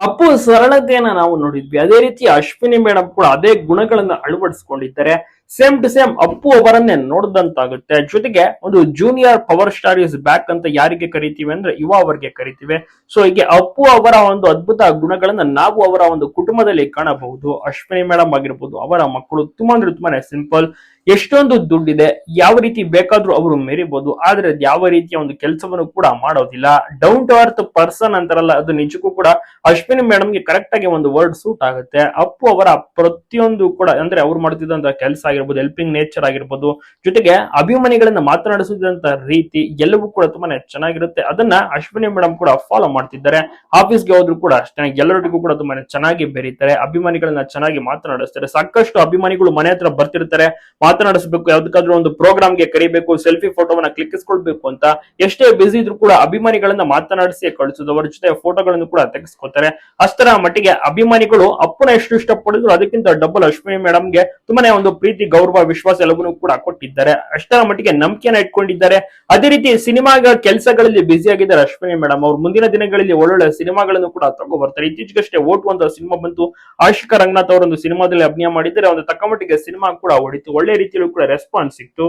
ಅಪ್ಪು ಸರಳತೆಯನ್ನ ನಾವು ನೋಡಿದ್ವಿ. ಅದೇ ರೀತಿ ಅಶ್ವಿನಿ ಮೇಡಮ್ ಕೂಡ ಅದೇ ಗುಣಗಳನ್ನ ಅಳವಡಿಸಿಕೊಂಡಿದ್ದಾರೆ. ಸೇಮ್ ಟು ಸೇಮ್ ಅಪ್ಪು ಅವರನ್ನೇ ನೋಡಿದಂತಾಗುತ್ತೆ. ಜೊತೆಗೆ ಒಂದು junior power star is back ಅಂತ ಯಾರಿಗೆ ಕರಿತೀವಿ ಅಂದ್ರೆ ಯುವ ಅವರಿಗೆ ಕರಿತೀವಿ. ಸೊ ಹೀಗೆ ಅಪ್ಪು ಅವರ ಒಂದು ಅದ್ಭುತ ಗುಣಗಳನ್ನ ನಾವು ಅವರ ಒಂದು ಕುಟುಂಬದಲ್ಲಿ ಕಾಣಬಹುದು. ಅಶ್ವಿನಿ ಮೇಡಮ್ ಆಗಿರ್ಬೋದು, ಅವರ ಮಕ್ಕಳು ತುಂಬಾ ಅಂದ್ರೆ ತುಂಬಾನೇ ಸಿಂಪಲ್ ಎಷ್ಟೊಂದು ದುಡ್ಡಿದೆ, ಯಾವ ರೀತಿ ಬೇಕಾದ್ರೂ ಅವರು ಮೆರಿಬಹುದು ಆದ್ರೆ ಯಾವ ರೀತಿಯ ಒಂದು ಕೆಲಸವನ್ನು ಕೂಡ ಮಾಡೋದಿಲ್ಲ. ಡೌನ್ ಟು ಅರ್ತ್ ಪರ್ಸನ್ ಅಂತಾರಲ್ಲ, ಅದು ನಿಜಕ್ಕೂ ಕೂಡ ಅಶ್ವಿನಿ ಮೇಡಮ್ಗೆ ಕರೆಕ್ಟ್ ಆಗಿ ಒಂದು ವರ್ಡ್ ಸೂಟ್ ಆಗುತ್ತೆ. ಅಪ್ಪು ಅವರ ಪ್ರತಿಯೊಂದು ಕೂಡ, ಅಂದ್ರೆ ಅವ್ರು ಮಾಡ್ತಿದ್ದಂತ ಕೆಲಸ ಆಗಿರ್ಬೋದು ಹೆಲ್ಪಿಂಗ್ ನೇಚರ್ ಆಗಿರ್ಬೋದು, ಜೊತೆಗೆ ಅಭಿಮಾನಿಗಳನ್ನ ಮಾತನಾಡಿಸಿದಂತ ರೀತಿ ಎಲ್ಲವೂ ಕೂಡ ತುಂಬಾನೇ ಚೆನ್ನಾಗಿರುತ್ತೆ. ಅದನ್ನ ಅಶ್ವಿನಿ ಮೇಡಮ್ ಕೂಡ ಫಾಲೋ ಮಾಡ್ತಿದ್ದಾರೆ. ಆಫೀಸ್ಗೆ ಹೋದ್ರು ಕೂಡ ಅಷ್ಟೇ ಎಲ್ಲರಿಗೂ ಕೂಡ ತುಂಬಾನೇ ಚೆನ್ನಾಗಿ ಬೆರೀತಾರೆ, ಅಭಿಮಾನಿಗಳನ್ನ ಚೆನ್ನಾಗಿ ಮಾತನಾಡಿಸ್ತಾರೆ. ಸಾಕಷ್ಟು ಅಭಿಮಾನಿಗಳು ಮನೆ ಹತ್ರ ಬರ್ತಿರ್ತಾರೆ, ಮಾತನಾಡಿಸ್ಬೇಕು, ಯಾವ್ದಕ್ಕಾದ್ರೂ ಒಂದು ಪ್ರೋಗ್ರಾಮ್ಗೆ ಕರಿಬೇಕು ಸೆಲ್ಫಿ ಫೋಟೋವನ್ನ ಕ್ಲಿಕ್ಕಿಸ್ಕೊಳ್ಬೇಕು ಅಂತ ಎಷ್ಟೇ ಬಿಸಿ ಇದ್ರು ಕೂಡ ಅಭಿಮಾನಿಗಳನ್ನ ಮಾತನಾಡಿಸಿ ಕಳಿಸೋದು ಜೊತೆ ಫೋಟೋಗಳನ್ನು ಕೂಡ ತೆಗೆಸ್ಕೊತಾರೆ. ಅಷ್ಟರ ಮಟ್ಟಿಗೆ ಅಭಿಮಾನಿಗಳು ಅಪ್ಪನ ಎಷ್ಟು ಇಷ್ಟಪಡಿದ್ರು ಅದಕ್ಕಿಂತ ಡಬಲ್ ಅಶ್ವಿನಿ ಮೇಡಮ್ಗೆ ತುಂಬಾನೇ ಒಂದು ಪ್ರೀತಿ ಗೌರವ, ವಿಶ್ವಾಸ ಎಲ್ಲವನ್ನೂ ಕೂಡ ಕೊಟ್ಟಿದ್ದಾರೆ. ಅಷ್ಟರ ಮಟ್ಟಿಗೆ ನಂಬಿಕೆನ ಇಟ್ಕೊಂಡಿದ್ದಾರೆ. ಅದೇ ರೀತಿ ಸಿನಿಮಾ ಕೆಲಸಗಳಲ್ಲಿ ಬ್ಯುಸಿ ಆಗಿದ್ದಾರೆ ಅಶ್ವಿನಿ ಮೇಡಮ್ ಅವ್ರು ಮುಂದಿನ ದಿನಗಳಲ್ಲಿ ಒಳ್ಳೊಳ್ಳೆ ಸಿನಿಮಾಗಳನ್ನು ಕೂಡ ತಗೋ ಬರ್ತಾರೆ. ಇತ್ತೀಚೆಗಷ್ಟೇ ಓಟು ಅಂತ ಸಿನಿಮಾ ಬಂತು. ಆಶಿಕ ರಂಗನಾಥ್ ಅವರೊಂದು ಸಿನಿಮಾದಲ್ಲಿ ಅಭಿನಯ ಮಾಡಿದ್ದಾರೆ. ಒಂದು ತಕ್ಕ ಮಟ್ಟಿಗೆ ಸಿನಿಮಾ ಕೂಡ ಹೊಡಿತು ಒಳ್ಳೆ ರೀತಿಯಲ್ಲೂ ಕೂಡ ರೆಸ್ಪಾನ್ಸ್ ಸಿಕ್ತು.